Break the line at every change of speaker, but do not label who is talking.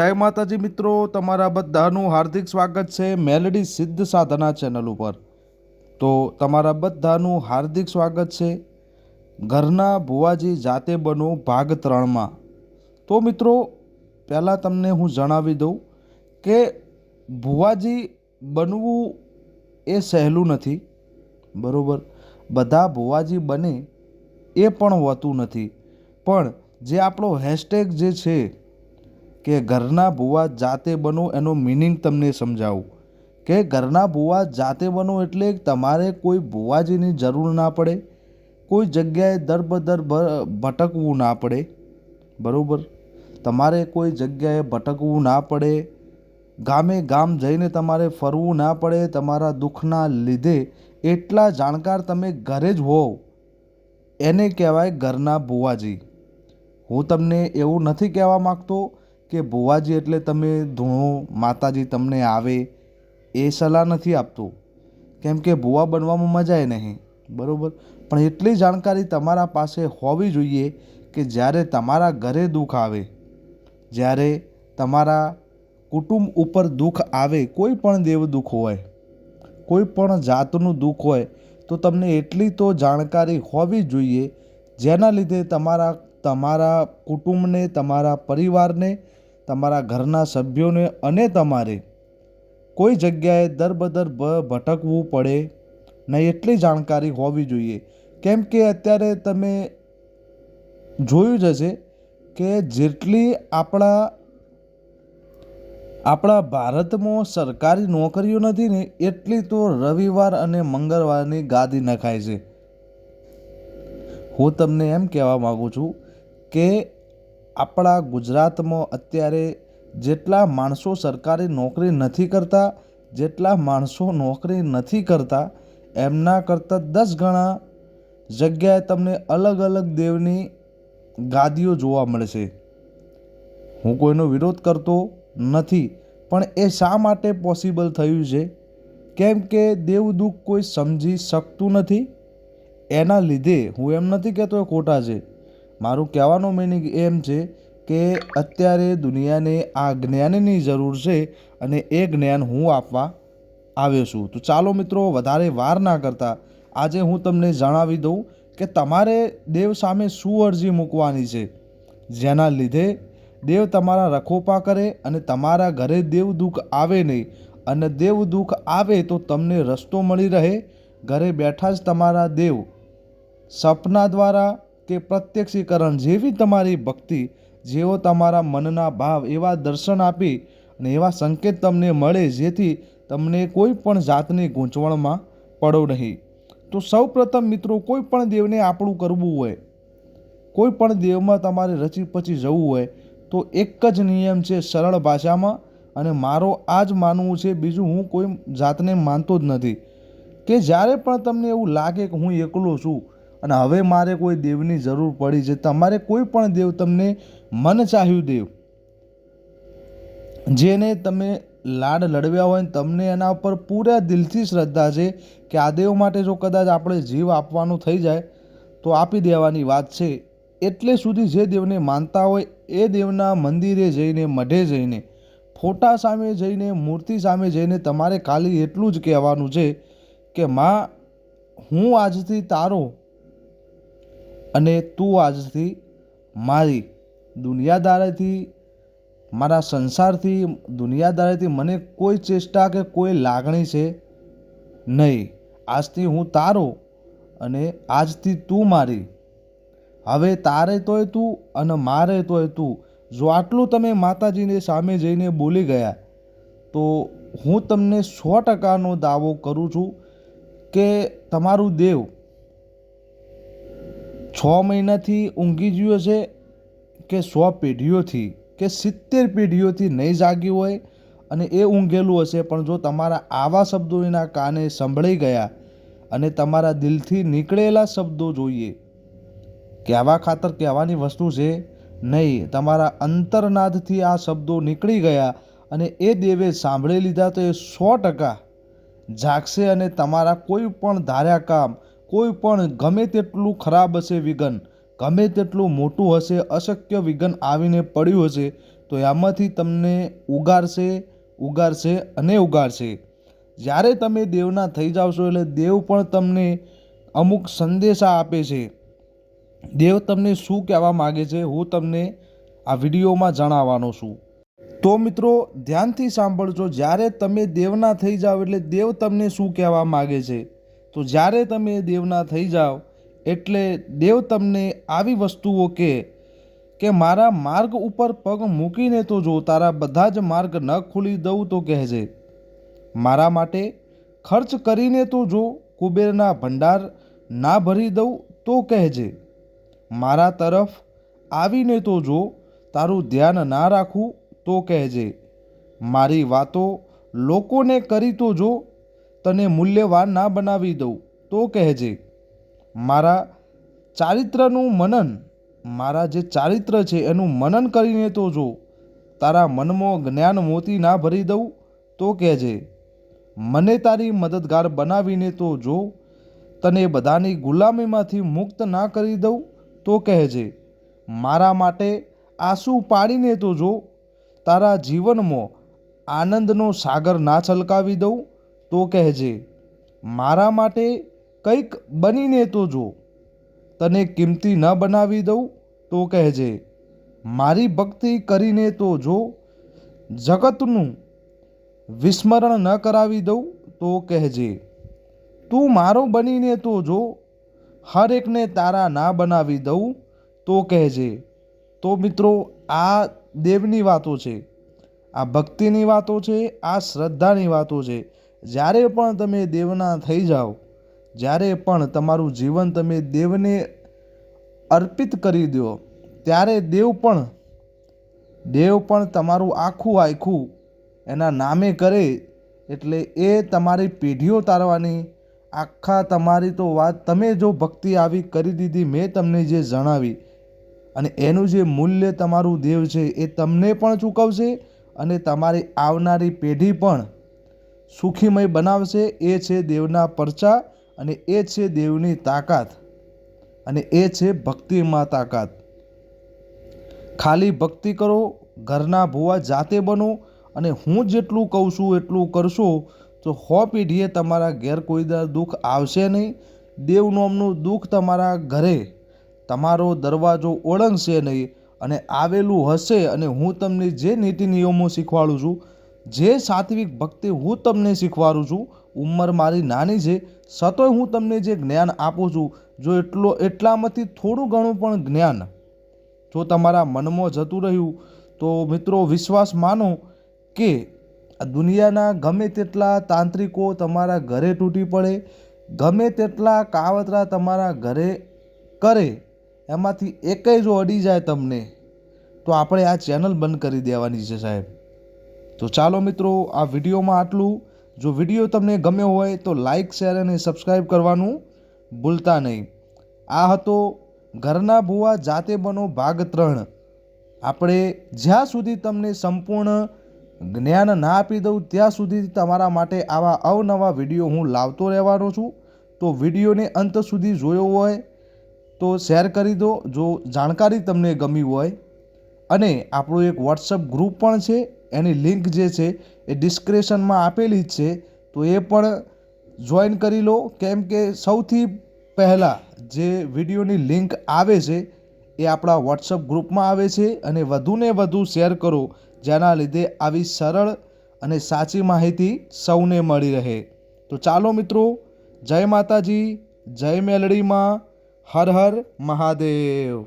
જય માતાજી મિત્રો, તમારા બધાનું હાર્દિક સ્વાગત છે મેલડી સિદ્ધ સાધના ચેનલ ઉપર. તો તમારા બધાનું હાર્દિક સ્વાગત છે. ઘરના ભુવાજી જાતે બનો ભાગ ત્રણમાં. તો મિત્રો, પહેલાં તમને હું જણાવી દઉં કે ભુવાજી બનવું એ સહેલું નથી. બરાબર? બધા ભુવાજી બને એ પણ હોતું નથી. પણ જે આપણો હેશટેગ જે છે કે ઘરના ભૂવા જાતે બનો એનો મિનિંગ તમને સમજાવું. કે ઘરના ભૂવા જાતે બનો એટલે તમારે કોઈ ભુવાજીની જરૂર ના પડે, કોઈ જગ્યાએ દર બદર ભ- ભટકવું ના પડે. બરાબર? તમારે કોઈ જગ્યાએ ભટકવું ના પડે, ગામે ગામ જઈને તમારે ફરવું ના પડે, તમારા દુઃખના લીધે એટલા જાણકાર તમે ઘરે જ હોવ એને કહેવાય ઘરના ભુવાજી. હું તમને એવું નથી કહેવા માગતો કે ભુવાજી એટલે તમે ધૂણો, માતાજી તમને આવે, એ સલાહ નથી આપતું. કેમ કે ભુવા બનવામાં મજાએ નહીં, બરાબર? પણ એટલી જાણકારી તમારા પાસે હોવી જોઈએ કે જ્યારે તમારા ઘરે દુઃખ આવે, જ્યારે તમારા કુટુંબ ઉપર દુઃખ આવે, કોઈ પણ દેવ દુઃખ હોય, કોઈ પણ જાતનું દુઃખ હોય, તો તમને એટલી તો જાણકારી હોવી જોઈએ, જેના લીધે તમારા તમારા કુટુંબને, તમારા પરિવારને તમારા ઘરના સભ્યોને અને તમારે કોઈ જગ્યાએ દરબદર ભટકવું પડે નહીં એટલી જાણકારી હોવી જોઈએ. કેમ કે અત્યારે તમે જોયું જ હશે કે જેટલી આપણા આપણા ભારતમાં સરકારી નોકરીઓ નથી ને એટલી તો રવિવાર અને મંગળવારની ગાદી નખાય છે. હું તમને એમ કહેવા માગું છું કે આપણા ગુજરાતમાં અત્યારે જેટલા માણસો સરકારી નોકરી નથી કરતા, જેટલા માણસો નોકરી નથી કરતા, એમના કરતાં દસ ગણા જગ્યાએ તમને અલગ અલગ દેવની ગાદીઓ જોવા મળશે. હું કોઈનો વિરોધ કરતો નથી, પણ એ શા માટે પોસિબલ થયું છે? કેમ કે દેવ દુઃખ કોઈ સમજી શકતું નથી? એના લીધે હું એમ નથી કહેતો એ ખોટા છે. મારું કહેવાનો મિનિંગ એમ છે કે અત્યારે દુનિયાને આ જ્ઞાનની જરૂર છે અને એ જ્ઞાન હું આપવા આવ્યો છું. તો ચાલો મિત્રો, વધારે વાર ના કરતા આજે હું તમને જણાવી દઉં કે તમારે દેવ સામે શું અરજી મૂકવાની છે. જેના લીધે દેવ તમારા રખોપા કરે અને તમારા ઘરે દેવ દુઃખ આવે નહીં અને દેવ દુઃખ આવે તો તમને રસ્તો મળી રહે. ઘરે બેઠા જ તમારા દેવ સપના દ્વારા કે પ્રત્યક્ષીકરણ જેવી તમારી ભક્તિ, જેવો તમારા મનના ભાવ એવા દર્શન આપી અને એવા સંકેત તમને મળે જેથી તમને કોઈ પણ જાતની ગૂંચવણમાં પડો નહીં. તો સૌ પ્રથમ મિત્રો, કોઈ પણ દેવને આપણું કરવું હોય, કોઈ પણ દેવમાં તમારે રચી પચી જવું હોય, તો એક જ નિયમ છે સરળ ભાષામાં અને મારો આ જ માનવું છે, બીજું હું કોઈ જાતને માનતો જ નથી. કે જ્યારે પણ તમને એવું લાગે કે હું એકલો છું અને હવે મારે કોઈ દેવની જરૂર પડી છે. તમારે કોઈ પણ દેવ તમને મન ચાહ્યું દેવ, જેને તમે લાડ લડવ્યા હોય ને તમને એના ઉપર પૂરા દિલથી શ્રદ્ધા છે કે આ દેવ માટે જો કદાચ આપણે જીવ આપવાનું થઈ જાય, તો આપી દેવાની વાત છે. એટલે સુધી જે દેવને માનતા હોય એ દેવના મંદિરે જઈને, મઢે જઈને, ફોટા સામે જઈને, મૂર્તિ સામે જઈને તમારે ખાલી એટલું જ કહેવાનું છે કે, માં, હું આજથી તારો અને તું આજથી મારી દુનિયાદારીથી, મારા સંસારથી, દુનિયાદારીથી મને કોઈ ચેષ્ટા કે કોઈ લાગણી છે નહીં. આજથી હું તારો અને આજથી તું મારી. હવે તારે તોય તું અને મારે તોય તું. જો આટલું તમે માતાજીને સામે જઈને બોલી ગયા, તો હું તમને સો ટકાનો દાવો કરું છું કે તમારું દેવ છ મહિનાથી ઊંઘી ગયું છે કે સો પેઢીઓથી, કે સિત્તેર પેઢીઓથી નહીં જાગ્યું હોય અને એ ઊંઘેલું હશે, પણ જો તમારા આવા શબ્દો એના કાને સંભળાઈ ગયા અને તમારા દિલથી નીકળેલા શબ્દો જોઈએ કહેવા ખાતર કહેવાની વસ્તુ છે, નહીં, તમારા અંતરનાદથી આ શબ્દો નીકળી ગયા અને એ દેવે સાંભળી લીધા તો એ સો ટકા જાગશે અને તમારા કોઈ પણ ધાર્યા કામ કોઈ પણ ગમે તેટલું ખરાબ હશે વિઘન, ગમે તેટલું મોટું હશે, અશક્ય વિઘન આવીને પડ્યું હશે, તો એમાંથી તમને ઉગારશે ઉગારશે અને ઉગારશે. જ્યારે તમે દેવના થઈ જાવશો એટલે દેવ પણ તમને અમુક સંદેશા આપે છે. દેવ તમને શું કહેવા માગે છે હું તમને આ વિડીયોમાં જણાવવાનો છું. તો મિત્રો, ધ્યાનથી સાંભળજો, જ્યારે તમે દેવના થઈ જાઓ એટલે દેવ તમને શું કહેવા માગે છે? તો જ્યારે તમે દેવના થઈ જાઓ, એટલે દેવ તમને આવી વસ્તુઓ કે કે, મારા માર્ગ ઉપર પગ મૂકીને તો જો તારા બધા જ માર્ગ ન ખુલી દઉં તો કહેજે. મારા માટે ખર્ચ કરીને તો જો કુબેરના ભંડાર ના ભરી દઉં તો કહેજે. મારા તરફ આવીને તો જો તારું ધ્યાન ના રાખું તો કહેજે. મારી વાતો લોકોને કરી તો જો તને મૂલ્યવાન ના બનાવી દઉં, તો કહેજે. મારા ચારિત્રનું મનન, મારા જે ચારિત્ર છે એનું મનન કરીને તો જો, તારા મનમાં જ્ઞાન મોતી ના ભરી દઉં, તો કહેજે. મને તારી મદદગાર બનાવીને તો જો, તને બધાની ગુલામીમાંથી મુક્ત ના કરી દઉં, તો કહેજે. મારા માટે આંસુ પાડીને તો જો, તારા જીવનમાં આનંદનો સાગર ના છલકાવી દઉં તો કહેજે, મારા માટે કંઈક બનીને તો જો, તને કિંમતી ન બનાવી દઉં તો કહેજે, મારી ભક્તિ કરીને તો જો, જગતનું વિસ્મરણ ન કરાવી દઉં તો કહેજે, તું મારો બનીને તો જો, હરેકને તારા ના બનાવી દઉં તો કહેજે. તો મિત્રો, આ દેવની વાતો છે, આ ભક્તિની વાતો છે, આ શ્રદ્ધાની વાતો છે. જ્યારે પણ તમે દેવના થઈ જાઓ, જ્યારે પણ તમારું જીવન તમે દેવને અર્પિત કરી દો, ત્યારે દેવ પણ દેવ પણ તમારું આખું આખું એના નામે કરે એટલે એ તમારી પેઢીઓ તારવાની, આખા તમારી તો વાત તમે જો ભક્તિ આવી કરી દીધી મેં તમને જે જણાવી. અને એનું જે મૂલ્ય તમારું દેવ છે એ તમને પણ ચૂકવશે અને તમારી આવનારી પેઢી પણ સુખીમય બનાવશે. એ છે દેવના પરચા અને એ છે દેવની તાકાત અને એ છે ભક્તિમાં તાકાત. ખાલી ભક્તિ કરો, ઘરના ભૂવા જાતે બનો અને હું જેટલું કહું છું એટલું કરશો તો હો પેઢીએ તમારા ઘેર કોઈ દુઃખ આવશે નહીં. દેવનોમનું દુઃખ તમારા ઘરે, તમારો દરવાજો ઓળંગશે નહીં અને આવેલું હશે અને હું તમને જે નીતિ નિયમો શીખવાડું છું જે સાત્વિક ભક્તિ હું તમને શીખવાડું છું, ઉંમર મારી નાની છે, સતોય હું તમને જે જ્ઞાન આપું છું, જો એટલો એટલામાંથી થોડું ઘણું પણ જ્ઞાન જો તમારા મનમાં જતું રહ્યું, તો મિત્રો વિશ્વાસ માનો કે દુનિયાના ગમે તેટલા તાંત્રિકો તમારા ઘરે તૂટી પડે, ગમે તેટલા કાવતરા તમારા ઘરે કરે, એમાંથી એકેય જો અડી જાય તમને, તો આપણે આ ચેનલ બંધ કરી દેવાની છે સાહેબ. તો ચાલો મિત્રો, આ વિડીયોમાં આટલું. જો વીડિયો તમને ગમ્યો હોય તો લાઈક, શેર અને સબસ્ક્રાઈબ કરવાનું ભૂલતા નહીં. આ હતો ઘરના ભુવા જાતે બનો ભાગ ત્રણ. આપણે જ્યાં સુધી તમને સંપૂર્ણ જ્ઞાન ના આપી દઉં, ત્યાં સુધી તમારા માટે આવા અવનવા વીડિયો હું લાવતો રહેવાનો છું. તો વિડીયોને અંત સુધી જોયો હોય તો શેર કરી દો. જો જાણકારી તમને ગમી હોય અને આપણું એક વોટ્સઅપ ગ્રુપ પણ છે, એની લિંક જે છે એ ડિસ્ક્રિપ્શનમાં આપેલી જ છે, તો એ પણ જોઈન કરી લો. કેમ કે સૌથી પહેલાં જે વિડીયોની લિંક આવે છે, એ આપણા વોટ્સઅપ ગ્રુપમાં આવે છે અને વધુને વધુ શેર કરો, જેના લીધે આવી સરળ અને સાચી માહિતી સૌને મળી રહે. તો ચાલો મિત્રો, જય માતાજી, જય મેલડીમાં, હર હર મહાદેવ.